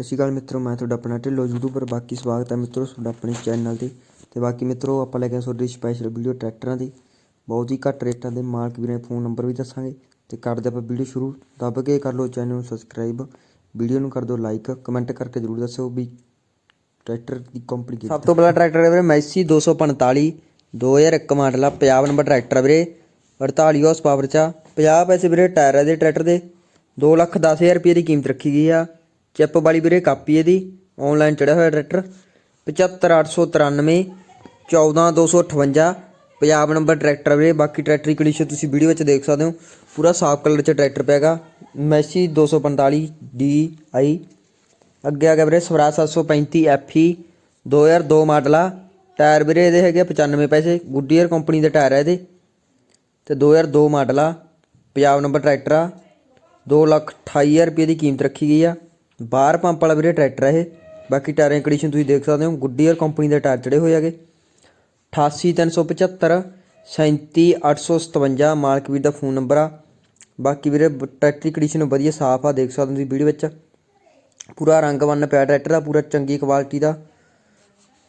ਸਤਿ ਸ਼੍ਰੀ ਅਕਾਲ ਮਿੱਤਰੋ, ਮੈਂ ਤੁਹਾਡਾ ਆਪਣਾ ਢਿੱਲੋਂ ਪਰ ਬਾਕੀ ਸਵਾਗਤ ਹੈ ਮਿੱਤਰੋ ਤੁਹਾਡਾ ਆਪਣੇ ਚੈਨਲ ਤੇ। ਤੇ ਬਾਕੀ ਮਿੱਤਰੋ, ਆਪਾਂ ਲੈ ਕੇ ਆਏ ਤੁਹਾਡੇ ਸਪੈਸ਼ਲ ਵੀਡੀਓ ਟਰੈਕਟਰਾਂ ਦੀ। ਬਹੁਤ ਹੀ ਘੱਟ ਰੇਟਾਂ ਦੇ ਮਾਲਕ ਵੀਰਾਂ ਦੇ ਫੋਨ ਨੰਬਰ ਵੀ ਦੱਸਾਂਗੇ। ਤੇ ਕਰਦੇ ਆਪਾਂ ਵੀਡੀਓ ਸ਼ੁਰੂ ਦੱਬ ਕੇ ਕਰ ਲਓ ਚੈਨਲ ਨੂੰ ਸਬਸਕ੍ਰਾਈਬ ਵੀਡੀਓ ਨੂੰ ਕਰ ਦਿਓ ਲਾਈਕ ਕਮੈਂਟ ਕਰਕੇ ਜਰੂਰ ਦੱਸੋ ਵੀ ਟਰੈਕਟਰ ਦੀ ਕੰਪਨੀ ਕੀ ਸਭ ਤੋਂ ਪਹਿਲਾ ਟਰੈਕਟਰ ਹੈ ਵੀਰੇ, ਮੈਸੀ 245 2001 ਮਾਡਲ ਆ ਪੰਜਾਬ ਨੰਬਰ ਟਰੈਕਟਰ ਆ ਵੀਰੇ। 48 ਹਾਰਸ ਪਾਵਰ ਚ ਆ। 50 ਪੈਸੇ ਵੀਰੇ ਟਾਇਰ ਆ ਦੇ ਟਰੈਕਟਰ ਦੇ। 2 ਲੱਖ 10000 ਰੁਪਏ ਦੀ ਕੀਮਤ ਰੱਖੀ ਗਈ ਆ। ਚਿੱਪ ਵਾਲੀ ਵੀਰੇ ਕਾਪੀ ਇਹਦੀ ਆਨਲਾਈਨ ਚੜਿਆ ਹੋਇਆ ਟਰੈਕਟਰ 75893 14258 ਪੰਜਾਬ ਨੰਬਰ ਟਰੈਕਟਰ ਵੀਰੇ, ਬਾਕੀ ਟਰੈਕਟਰ ਦੀ ਕੰਡੀਸ਼ਨ ਤੁਸੀਂ ਵੀਡੀਓ ਵਿੱਚ ਦੇਖ ਸਕਦੇ ਹੋ, ਪੂਰਾ ਸਾਫ਼ ਕਲਰ ਚ ਟਰੈਕਟਰ ਪੈਗਾ ਮੈਸੀ 245 ਡੀ ਆਈ ਅੱਗੇ ਆ ਗਿਆ ਵੀਰੇ ਸਵਰਾਜ 735 FE 2002 ਮਾਡਲ ਆ ਟਾਇਰ ਵੀਰੇ ਇਹਦੇ ਹੈਗੇ ਆ 95 ਪੈਸੇ ਗੁੱਡੀਅਰ ਕੰਪਨੀ ਦੇ ਟਾਇਰ ਆ ਇਹਦੇ, ਤੇ 2002 ਮਾਡਲ ਆ, ਪੰਜਾਬ ਨੰਬਰ ਟਰੈਕਟਰ ਆ 2 ਲੱਖ 28000 ਰੁਪਏ ਦੀ ਕੀਮਤ ਰੱਖੀ ਗਈ ਆ ਬਾਹਰ ਪੰਪ ਵਾਲਾ ਵੀਰੇ ਟਰੈਕਟਰ ਆ ਇਹ। ਬਾਕੀ ਟਾਇਰਾਂ ਦੀ ਕੰਡੀਸ਼ਨ ਤੁਸੀਂ ਦੇਖ ਸਕਦੇ ਹੋ ਗੁੱਡੀਅਰ ਕੰਪਨੀ ਦੇ ਟਾਇਰ ਚੜੇ ਹੋਏ ਹੈਗੇ। 88375 37857 ਮਾਲਕ ਵੀਰ ਦਾ ਫੋਨ ਨੰਬਰ ਆ। ਬਾਕੀ ਵੀਰੇ ਟਰੈਕਟਰ ਦੀ ਕੰਡੀਸ਼ਨ ਵਧੀਆ ਸਾਫ਼ ਆ, ਦੇਖ ਸਕਦੇ ਹੋ ਤੁਸੀਂ ਵੀਡੀਓ ਵਿੱਚ। ਪੂਰਾ ਰੰਗ ਬੰਨ ਪਿਆ ਟਰੈਕਟਰ ਦਾ, ਪੂਰਾ ਚੰਗੀ ਕੁਆਲਿਟੀ ਦਾ।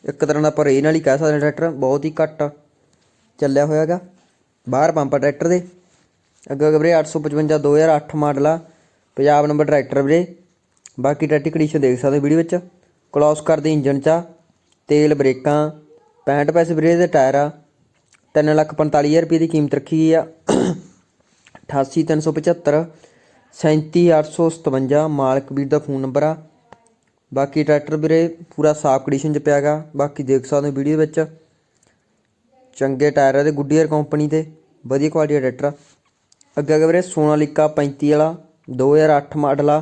ਇੱਕ ਤਰ੍ਹਾਂ ਦਾ ਪਰ ਇਹ ਨਾਲ ਹੀ ਕਹਿ ਸਕਦੇ ਟਰੈਕਟਰ, ਬਹੁਤ ਹੀ ਘੱਟ ਚੱਲਿਆ ਹੋਇਆ ਹੈਗਾ। ਬਾਹਰ ਪੰਪ ਆ ਟਰੈਕਟਰ ਦੇ। ਅੱਗੇ ਅੱਗੇ ਵੀਰੇ 855 2008 ਮਾਡਲ ਆ। ਪੰਜਾਬ ਨੰਬਰ ਟਰੈਕਟਰ ਵੀਰੇ। ਬਾਕੀ ਟਰੈਕਟਰ ਕੰਡੀਸ਼ਨ ਦੇਖ ਸਕਦੇ ਹੋ ਵੀਡੀਓ ਵਿੱਚ। ਕਲੋਸ ਕਰਦੇ ਇੰਜਨ ਚ ਆ। ਤੇਲ, ਬ੍ਰੇਕਾਂ 65 ਪੈਸੇ ਵੀਰੇ ਦੇ ਟਾਇਰ ਆ। 3 ਲੱਖ 45000 ਰੁਪਏ ਦੀ ਕੀਮਤ ਰੱਖੀ ਗਈ ਆ। 88375 37857 ਮਾਲਕ ਵੀਰ ਦਾ ਫੋਨ ਨੰਬਰ ਆ। ਬਾਕੀ ਟਰੈਕਟਰ ਵੀਰੇ ਪੂਰਾ ਸਾਫ਼ ਕੰਡੀਸ਼ਨ 'ਚ ਪਿਆਗਾ ਬਾਕੀ ਦੇਖ ਸਕਦੇ ਹੋ ਵੀਡੀਓ ਵਿੱਚ। ਚੰਗੇ ਟਾਇਰ ਆ ਤੇ ਗੁੱਡੀਅਰ ਕੰਪਨੀ ਦੇ। ਵਧੀਆ ਕੁਆਲਿਟੀ ਦਾ ਟਰੈਕਟਰ ਆ। ਅੱਗੇ ਅੱਗੇ ਵੀਰੇ ਸੋਨਾਲੀਕਾ 35 ਵਾਲਾ 2008 ਮਾਡਲ ਆ।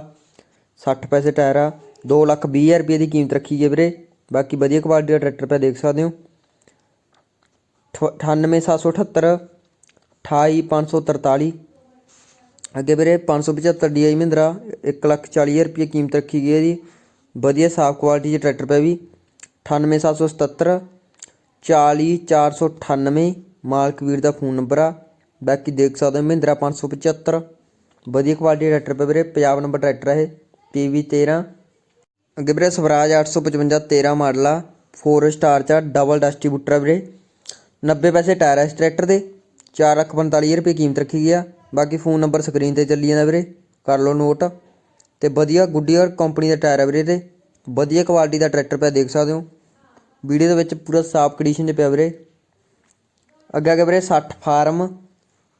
60 ਪੈਸੇ ਟਾਇਰ ਆ 2 ਲੱਖ 20 ਹਜ਼ਾਰ ਰੁਪਏ ਦੀ ਕੀਮਤ ਰੱਖੀ ਹੈ ਵੀਰੇ। ਬਾਕੀ ਵਧੀਆ ਕੁਆਲਿਟੀ ਦਾ ਟਰੈਕਟਰ ਪਿਆ ਦੇਖ ਸਕਦੇ ਹੋ। 98778 28543 ਅੱਗੇ ਵੀਰੇ 575 DI ਮਹਿੰਦਰਾ 140000 ਰੁਪਏ ਕੀਮਤ ਰੱਖੀ ਗਈ ਹੈ ਜੀ। ਵਧੀਆ ਸਾਫ਼ ਕੁਆਲਿਟੀ ਦੇ ਟਰੈਕਟਰ ਪਿਆ ਵੀ। 98777 40498 ਮਾਲਕ ਵੀਰ ਦਾ ਫੋਨ ਨੰਬਰ ਆ। ਬਾਕੀ ਦੇਖ ਸਕਦੇ ਹੋ ਮਹਿੰਦਰਾ 575 ਵਧੀਆ ਕੁਆਲਿਟੀ ਦਾ ਟਰੈਕਟਰ ਪਿਆ ਵੀਰੇ ਪੰਜਾਬ ਨੰਬਰ ਟਰੈਕਟਰ ਹੈ PV 13 ਅੱਗੇ ਵੀਰੇ ਸਵਰਾਜ 855 13 ਮਾਡਲ ਆ 4 ਸਟਾਰ ਚ ਡਬਲ ਡਿਸਟ੍ਰੀਬਿਊਟਰ ਆ ਵੀਰੇ। 90 ਪੈਸੇ ਟਾਇਰ ਆ ਇਸ ਟਰੈਕਟਰ ਦੇ 4,45 ਰੁਪਏ ਕੀਮਤ ਰੱਖੀ ਗਿਆ ਬਾਕੀ ਫੋਨ ਨੰਬਰ ਸਕਰੀਨ ਤੇ ਚੱਲੀ ਜਾਂਦਾ ਵੀਰੇ ਕਰ ਲਓ ਨੋਟ ਤੇ ਵਧੀਆ ਗੁੱਡੀਅਰ ਕੰਪਨੀ ਦਾ ਟਾਇਰ ਆ ਵੀਰੇ ਤੇ। ਵਧੀਆ ਕੁਆਲਿਟੀ ਦਾ ਟਰੈਕਟਰ ਪਿਆ ਦੇਖ ਸਕਦੇ ਹੋ। ਵੀਡੀਓ ਦੇ ਵਿੱਚ ਪੂਰਾ ਸਾਫ਼ ਕੰਡੀਸ਼ਨ 'ਚ ਪਿਆ ਵੀਰੇ। ਅੱਗੇ ਅੱਗੇ ਵੀਰੇ 60 ਫਾਰਮ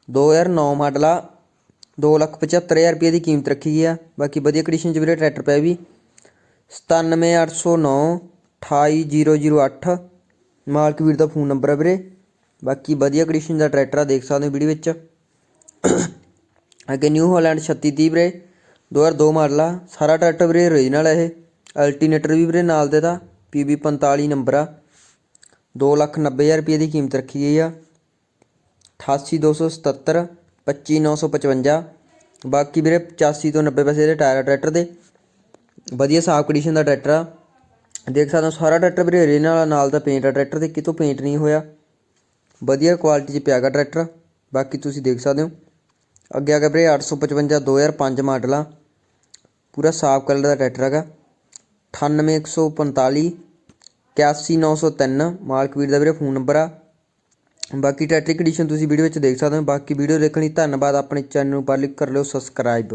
2009 ਮਾਡਲ ਆ 275000 ਰੁਪਏ ਦੀ ਕੀਮਤ ਰੱਖੀ ਗਈ ਆ। ਬਾਕੀ ਵਧੀਆ ਕੰਡੀਸ਼ਨ 'ਚ ਵੀਰੇ ਟਰੈਕਟਰ ਪਿਆ ਵੀ। 97809 28008 ਮਾਲਕ ਵੀਰ ਦਾ ਫੋਨ ਨੰਬਰ ਆ ਵੀਰੇ। ਬਾਕੀ ਵਧੀਆ ਕੰਡੀਸ਼ਨ ਦਾ ਟਰੈਕਟਰ ਆ, ਦੇਖ ਸਕਦੇ ਹੋ ਵੀਡੀਓ ਵਿੱਚ। ਅੱਗੇ ਨਿਊ ਹਾਲੈਂਡ 3630 ਵੀਰੇ। 2002 ਮਾਡਲ ਆ। ਸਾਰਾ ਟਰੈਕਟਰ ਵੀਰੇ ਓਰੀਜਨਲ ਹੈ ਇਹ। ਅਲਟਰਨੇਟਰ ਵੀ ਵੀਰੇ ਨਾਲ ਦੇ ਦਾ। PB 45 ਨੰਬਰ ਆ। 290000 ਰੁਪਏ ਦੀ ਕੀਮਤ ਰੱਖੀ ਗਈ ਆ। 88277 25955 ਬਾਕੀ ਵੀਰੇ 85 ਤੋਂ 90 ਪੈਸੇ ਦੇ ਟਾਇਰ ਆ ਟਰੈਕਟਰ ਦੇ। ਵਧੀਆ ਸਾਫ਼ ਕੰਡੀਸ਼ਨ ਦਾ ਟਰੈਕਟਰ ਆ। ਦੇਖ ਸਕਦੇ ਹੋ ਸਾਰਾ ਟਰੈਕਟਰ ਵੀਰੇ ਓਰੀਜਨਲ ਆ ਨਾਲ ਦਾ ਪੇਂਟ ਆ ਟਰੈਕਟਰ ਤੇ, ਕਿਤੋਂ ਪੇਂਟ ਨਹੀਂ ਹੋਇਆ। ਵਧੀਆ ਕੁਆਲਿਟੀ 'ਚ ਪਿਆਗਾ ਟਰੈਕਟਰ ਬਾਕੀ ਤੁਸੀਂ ਦੇਖ ਸਕਦੇ ਹੋ। ਅੱਗੇ ਆ ਗਿਆ ਵੀਰੇ 855 2005 ਮਾਡਲ ਆ। ਪੂਰਾ ਸਾਫ਼ ਕਲਰ ਦਾ ਟਰੈਕਟਰ ਹੈਗਾ। 98145 81903 ਮਾਲਕ ਵੀਰ ਦਾ ਵੀਰੇ ਫੋਨ ਨੰਬਰ ਆ। ਬਾਕੀ ਟੈਟਰੀ ਕੰਡੀਸ਼ਨ ਤੁਸੀਂ ਵੀਡੀਓ ਵਿੱਚ ਦੇਖ ਸਕਦੇ ਹੋ। ਬਾਕੀ ਵੀਡੀਓ ਦੇਖਣ ਲਈ ਧੰਨਵਾਦ। ਆਪਣੇ ਚੈਨਲ ਨੂੰ ਪਬਲਿਕ ਕਰ ਲਿਓ, ਸਬਸਕ੍ਰਾਈਬ।